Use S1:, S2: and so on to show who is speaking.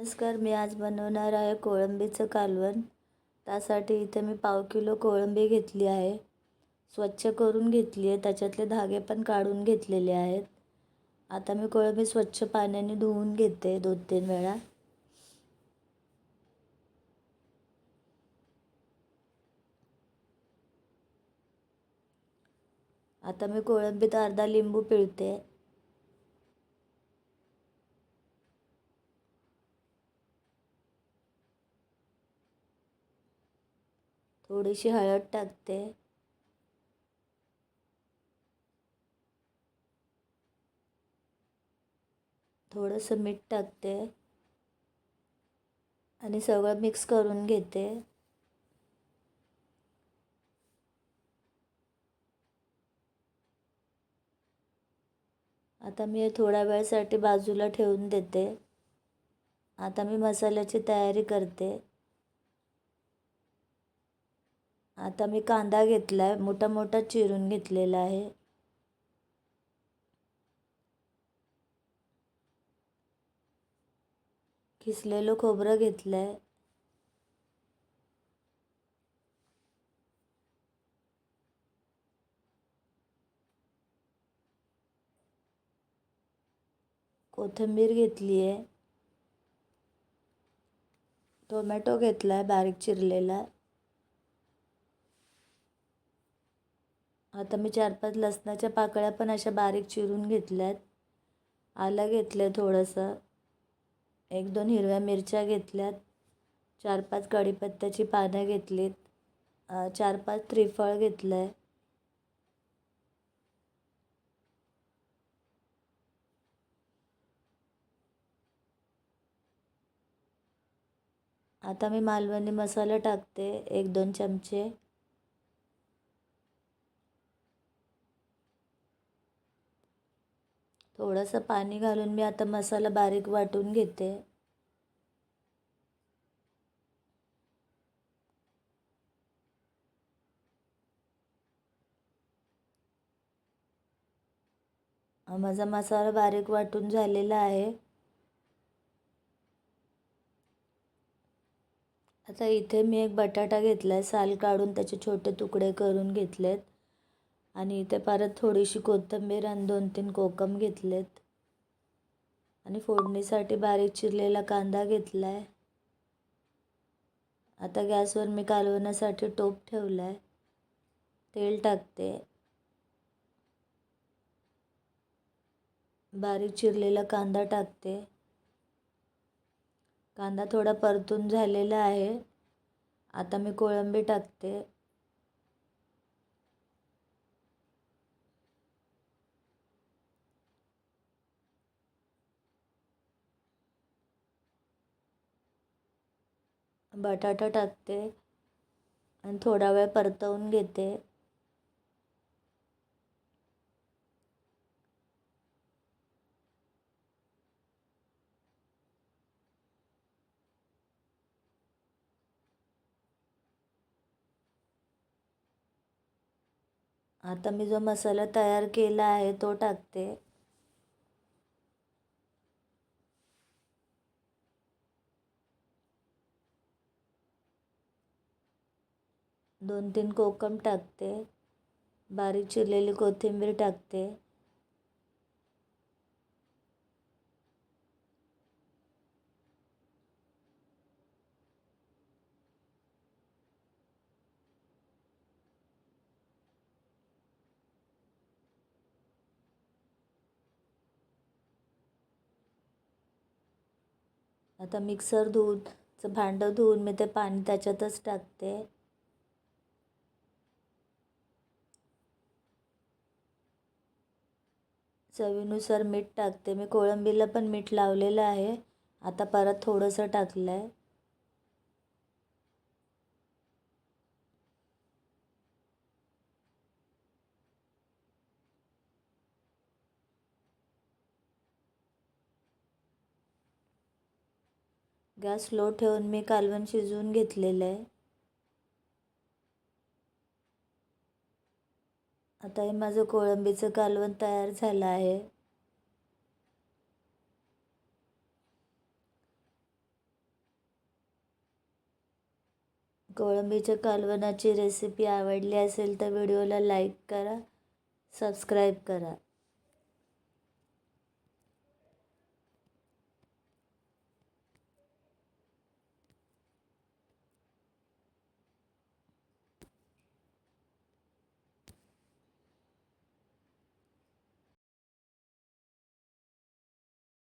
S1: नमस्कार मी आज बनवणार आहे कोळंबीचं कालवण. त्यासाठी इथे मी पाव किलो कोळंबी घेतली आहे. स्वच्छ करून घेतली आहे. त्याच्यातले धागे पण काढून घेतलेले आहेत. आता मी कोळंबी स्वच्छ पाण्याने धुवून घेते दोन तीन वेळा. आता मी कोळंबीत अर्धा लिंबू पिळते. थोडीशी हळद टाकते. थोडंसं मीठ टाकते. आणि सगळं मिक्स करून घेते. आता मी थोड्या वेळासाठी बाजूला ठेवून देते. आता मी मसाल्याची तयारी करते. आता मी कांदा घेतला आहे मोठा मोठा चिरून घेतलेला आहे. किसलेलं खोबरं घेतलं आहे कोथिंबीर घेतली आहे टोमॅटो घेतला आहे बारीक चिरलेला. आता मी चार पाच लसणाच्या पाकळ्या पण अशा बारीक चिरून घेतल्यात. आलं घेतलं आहे थोडंसं. एक दोन हिरव्या मिरच्या घेतल्यात. चार पाच कढीपत्त्याची पानं घेतलीत. चार पाच त्रिफळ घेतलं आहे आता मी मालवणी मसाला टाकते. एक दोन चमचे. थोडंसं पाणी घालून मी आता मसाला बारीक वाटून घेते. माझा मसाला बारीक वाटून झालेला आहे. आता इथे मी एक बटाटा घेतला आहे साल काढून त्याचे छोटे तुकडे करून घेतलेत. आणि इथे परत थोडीशी कोथिंबीर आणि दोन तीन कोकम घेतलेत. आणि फोडणीसाठी बारीक चिरलेला कांदा घेतला आहे आता गॅसवर मी कालवण्यासाठी टोप ठेवला आहे तेल टाकते. बारीक चिरलेला कांदा टाकते. कांदा थोडा परतून झालेला आहे. आता मी कोळंबी टाकते. बटाटा टाकते आणि थोडा वेळ परतवून घेते. आता मी जो मसाला तयार केला आहे तो टाकते. दोन तीन कोकम टाकते. बारीक चिरलेली कोथिंबीर टाकते. आता मिक्सर धुवूनचं भांडं धुवून मी ते पाणी त्याच्यातच टाकते. चवीनुसार मीठ टाकते. मी कोळंबीला पण मीठ लावलेलं आहे. आता परत थोडंसं टाकलं आहे गॅस लो ठेवून मी कालवण शिजवून घेतलेलं आहे. आता हे माझं कोळंबीचं कालवण तयार झालं आहे. कोळंबीच्या कालवणाची रेसिपी आवडली असेल तर व्हिडिओला लाईक करा सबस्क्राईब करा.